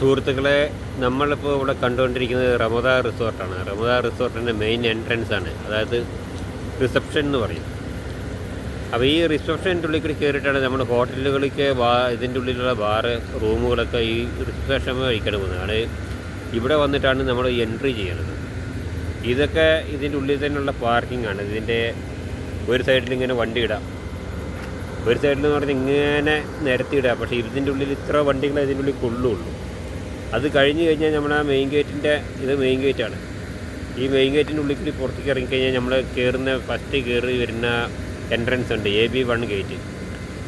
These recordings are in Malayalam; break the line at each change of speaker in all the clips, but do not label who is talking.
സുഹൃത്തുക്കളെ നമ്മളിപ്പോൾ ഇവിടെ കണ്ടുകൊണ്ടിരിക്കുന്നത് റമദ റിസോർട്ടാണ്. റമദ റിസോർട്ടിന്റെ മെയിൻ എൻട്രൻസ് ആണ്. അതായത് റിസപ്ഷൻ എന്ന് പറയും. അപ്പോൾ ഈ റിസപ്ഷന്റെ ഉള്ളിൽ കൂടി കയറിയിട്ടാണ് നമ്മുടെ ഹോട്ടലുകളിലേക്ക് ബാ ഇതിന്റെ ഉള്ളിലുള്ള ബാറ് റൂമുകളൊക്കെ ഈ റിസപ്ഷൻ പോകുന്നത് ആണ് ഇവിടെ വന്നിട്ടാണ് നമ്മൾ എൻട്രി ചെയ്യുന്നത് ഇതൊക്കെ ഇതിന്റെ ഉള്ളിൽ തന്നെയുള്ള പാർക്കിംഗ് ആണ്. ഇതിന്റെ ഒരു സൈഡിൽ ഇങ്ങനെ വണ്ടി ഇടാം. ഒരു സൈഡിൽ എന്ന് പറഞ്ഞാൽ ഇങ്ങനെ നിരത്തിയിടുക പക്ഷേ ഇതിന്റെ ഉള്ളിൽ ഇത്ര വണ്ടികൾ ഇതിന്റെ ഉള്ളിൽ കൊള്ളുള്ളൂ. അത് കഴിഞ്ഞ് കഴിഞ്ഞാൽ നമ്മുടെ ആ മെയിൻ ഗേറ്റിന്റെ ഇത് മെയിൻ ഗേറ്റാണ് ഈ മെയിൻ ഗേറ്റിന്റെ ഉള്ളിൽ കൂടി പുറത്തേക്ക് ഇറങ്ങിക്കഴിഞ്ഞാൽ നമ്മൾ കയറുന്ന ഫസ്റ്റ് കയറി വരുന്ന എൻട്രൻസ് ഉണ്ട് എ ബി വൺ ഗേറ്റ്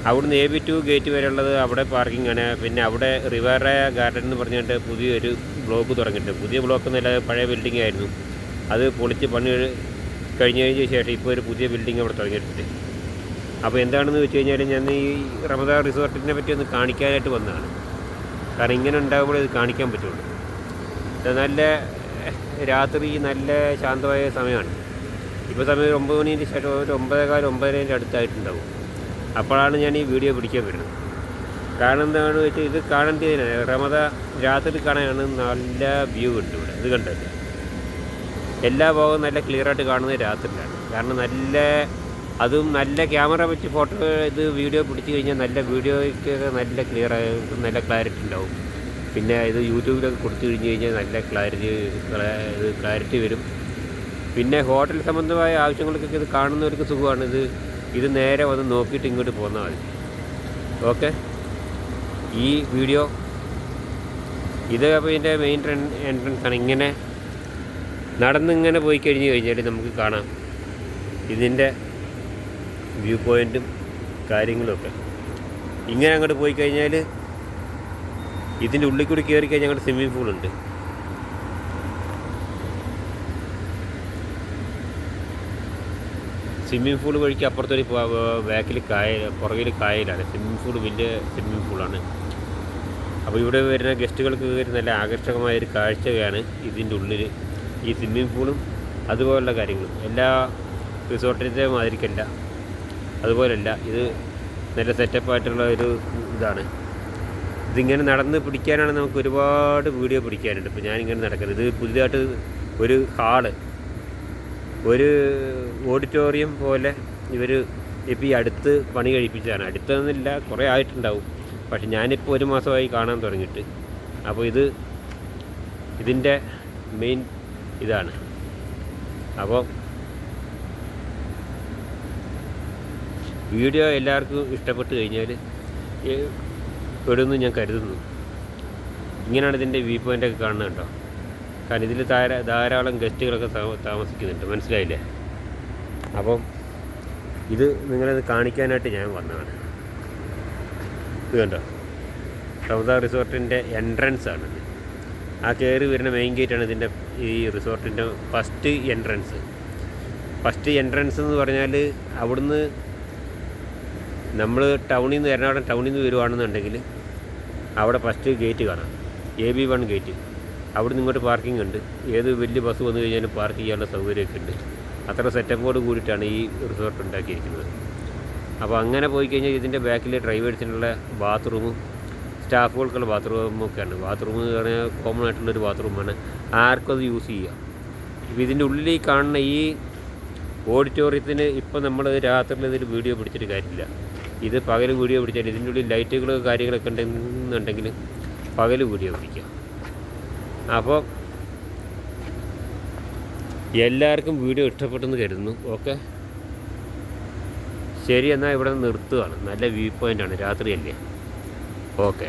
അവിടുന്ന് എ ബി ടു ഗേറ്റ് വരെയുള്ളത് അവിടെ പാർക്കിംഗ് ആണ്. പിന്നെ അവിടെ റിവേറ ഗാർഡൻ എന്ന് പറഞ്ഞിട്ട് പുതിയൊരു ബ്ലോക്ക് തുടങ്ങിയിട്ടുണ്ട്. പുതിയ ബ്ലോക്ക് എന്നല്ല പഴയ ബിൽഡിംഗ് ആയിരുന്നു. അത് പൊളിച്ച് പണി കഴിഞ്ഞ് ശേഷം ഇപ്പോൾ ഒരു പുതിയ ബിൽഡിംഗ് അവിടെ തുടങ്ങിയിട്ടുണ്ട്. അപ്പോൾ എന്താണെന്ന് വെച്ച് കഴിഞ്ഞാൽ ഞാൻ ഈ റമദാൻ റിസോർട്ടിനെ പറ്റി ഒന്ന് കാണിക്കാനായിട്ട് വന്നതാണ്. കാരണം ഇങ്ങനെ ഉണ്ടാകുമ്പോൾ ഇത് കാണിക്കാൻ പറ്റുള്ളൂ. നല്ല രാത്രി നല്ല ശാന്തമായ സമയമാണ്. ഇപ്പോൾ സമയം ഒരു ഒമ്പത് മണിന്റെ ശേഷം ഒരു ഒമ്പതേകാൽ ഒമ്പതരേന്റെ അടുത്തായിട്ടുണ്ടാവും. അപ്പോഴാണ് ഞാൻ ഈ വീഡിയോ പിടിക്കാൻ വരുന്നത്. കാരണം എന്താണെന്ന് വെച്ചാൽ ഇത് കാണേണ്ടതിനാണ് റമദ രാത്രി കാണാനാണ് നല്ല വ്യൂ ഉണ്ട് ഇവിടെ. ഇത് കണ്ടല്ലേ എല്ലാ ഭാഗവും നല്ല ക്ലിയറായിട്ട് കാണുന്നത് രാത്രിയിലാണ്. കാരണം നല്ല അതും നല്ല ക്യാമറ വെച്ച് ഫോട്ടോ ഇത് വീഡിയോ പിടിച്ചു കഴിഞ്ഞാൽ നല്ല വീഡിയോയ്ക്ക് നല്ല ക്ലിയർ നല്ല ക്ലാരിറ്റി ഉണ്ടാവും. പിന്നെ ഇത് യൂട്യൂബിലൊക്കെ കൊടുത്തു കഴിഞ്ഞ് കഴിഞ്ഞാൽ നല്ല ക്ലാരിറ്റി ഇത് ക്ലാരിറ്റി വരും. പിന്നെ ഹോട്ടൽ സംബന്ധമായ ആവശ്യങ്ങൾക്കൊക്കെ ഇത് കാണുന്നവർക്ക് സുഖമാണ്. ഇത് ഇത് നേരെ വന്ന് നോക്കിയിട്ട് ഇങ്ങോട്ട് പോന്നാൽ മതി. ഓക്കെ? ഈ വീഡിയോ ഇത് അപ്പോൾ ഇതിന്റെ മെയിൻ എൻട്രൻസ് ആണ്. ഇങ്ങനെ നടന്നിങ്ങനെ പോയി കഴിഞ്ഞ് കഴിഞ്ഞാൽ നമുക്ക് കാണാം. ഇതിന്റെ വ്യൂ പോയിന്റും കാര്യങ്ങളുമൊക്കെ ഇങ്ങനെ അങ്ങോട്ട് പോയി കഴിഞ്ഞാൽ ഇതിന്റെ ഉള്ളിൽ കൂടി കയറി കഴിഞ്ഞാൽ ഞങ്ങളുടെ സ്വിമ്മിംഗ് പൂളുണ്ട് സ്വിമ്മിംഗ് പൂൾ വഴിക്ക് അപ്പുറത്തൊരു ബാക്കിൽ കായൽ പുറകിൽ കായലാണ്. സ്വിമ്മിംഗ് പൂൾ വലിയ സ്വിമ്മിംഗ് പൂളാണ് അപ്പോൾ ഇവിടെ വരുന്ന ഗസ്റ്റുകൾക്ക് കയറി നല്ല ആകർഷകമായ ഒരു കാഴ്ചയാണ് ഇതിന്റെ ഉള്ളിൽ ഈ സ്വിമ്മിംഗ് പൂളും അതുപോലുള്ള കാര്യങ്ങളും. എല്ലാ റിസോർട്ടിന്റെ മാതിരിക്കല്ല. അതുപോലല്ല ഇത് നല്ല സെറ്റപ്പായിട്ടുള്ള ഒരു ഇതാണ്. ഇതിങ്ങനെ നടന്ന് പിടിക്കാനാണ് നമുക്ക് ഒരുപാട് വീഡിയോ പിടിക്കാനുണ്ട്. ഇപ്പോൾ ഞാനിങ്ങനെ നടക്കുന്നത്. ഇത് പുതിയതായിട്ട് ഒരു ഹാൾ. ഒരു ഓഡിറ്റോറിയം പോലെ ഇവർ ഇപ്പോൾ ഈ അടുത്ത് പണി കഴിപ്പിച്ചതാണ്. അടുത്തൊന്നുമില്ല കുറേ ആയിട്ടുണ്ടാവും. പക്ഷെ ഞാനിപ്പോൾ ഒരു മാസമായി കാണാൻ തുടങ്ങിയിട്ട്. അപ്പോൾ ഇത് ഇതിന്റെ മെയിൻ ഇതാണ്. അപ്പോൾ വീഡിയോ എല്ലാവർക്കും ഇഷ്ടപ്പെട്ട് കഴിഞ്ഞാൽ പെടുമെന്ന് ഞാൻ കരുതുന്നു. ഇങ്ങനെയാണ് ഇതിന്റെ വ്യൂ പോയിന്റൊക്കെ കാണുന്നത് കേട്ടോ. കാരണം ഇതിൽ ധാരാ ധാരാളം ഗസ്റ്റുകളൊക്കെ താമസിക്കുന്നുണ്ട്. മനസ്സിലായില്ലേ? അപ്പം ഇത് നിങ്ങളത് കാണിക്കാനായിട്ട് ഞാൻ വന്നതാണ്. ഇത് കണ്ടോ? സൗദ റിസോർട്ടിന്റെ എൻട്രൻസ് ആണ് ആ കയറി വരുന്ന മെയിൻ ഗേറ്റാണ് ഇതിന്റെ ഈ റിസോർട്ടിന്റെ ഫസ്റ്റ് എൻട്രൻസ് ഫസ്റ്റ് എൻട്രൻസ് എന്ന് പറഞ്ഞാൽ അവിടുന്ന് നമ്മൾ ടൗണിൽ നിന്ന് എറണാകുളം ടൗണിൽ നിന്ന് വരുവാണെന്നുണ്ടെങ്കിൽ അവിടെ ഫസ്റ്റ് ഗേറ്റ് കാണാം. എ ബി വൺ ഗേറ്റ് അവിടെ നിന്ന് ഇങ്ങോട്ട് പാർക്കിംഗ് ഉണ്ട്. ഏത് വലിയ ബസ് വന്നു കഴിഞ്ഞാലും പാർക്ക് ചെയ്യാനുള്ള സൗകര്യമൊക്കെ ഉണ്ട്. അത്ര സെറ്റപ്പോട് കൂടിയിട്ടാണ് ഈ റിസോർട്ട് ഉണ്ടാക്കിയിരിക്കുന്നത്. അപ്പോൾ അങ്ങനെ പോയി കഴിഞ്ഞാൽ ഇതിന്റെ ബാക്കിൽ ഡ്രൈവേഴ്സിനുള്ള ബാത്റൂമും സ്റ്റാഫുകൾക്കുള്ള ബാത്റൂമൊക്കെയാണ് ബാത്റൂം എന്ന് പറഞ്ഞാൽ കോമൺ ആയിട്ടുള്ളൊരു ബാത്റൂമാണ് ആർക്കും അത് യൂസ് ചെയ്യാം. ഇപ്പോൾ ഇതിന്റെ ഉള്ളിൽ കാണുന്ന ഈ ഓഡിറ്റോറിയത്തിന് ഇപ്പോൾ നമ്മൾ രാത്രിയിൽ ഇതിൽ വീഡിയോ പിടിച്ചിട്ട് കാര്യമില്ല. ഇത് പകൽ വീഡിയോ പിടിച്ചാൽ ഇതിന്റെ ഉള്ളിൽ ലൈറ്റുകൾ കാര്യങ്ങളൊക്കെ ഉണ്ടെന്നുണ്ടെങ്കിൽ പകൽ വീഡിയോ പിടിക്കാം. അപ്പോൾ എല്ലാവർക്കും വീഡിയോ ഇഷ്ടപ്പെട്ടെന്ന് കരുതുന്നു. ഓക്കെ? ശരി എന്നാൽ ഇവിടെ നിർത്തുകയാണ് നല്ല വ്യൂ പോയിന്റാണ് രാത്രിയല്ലേ? ഓക്കെ.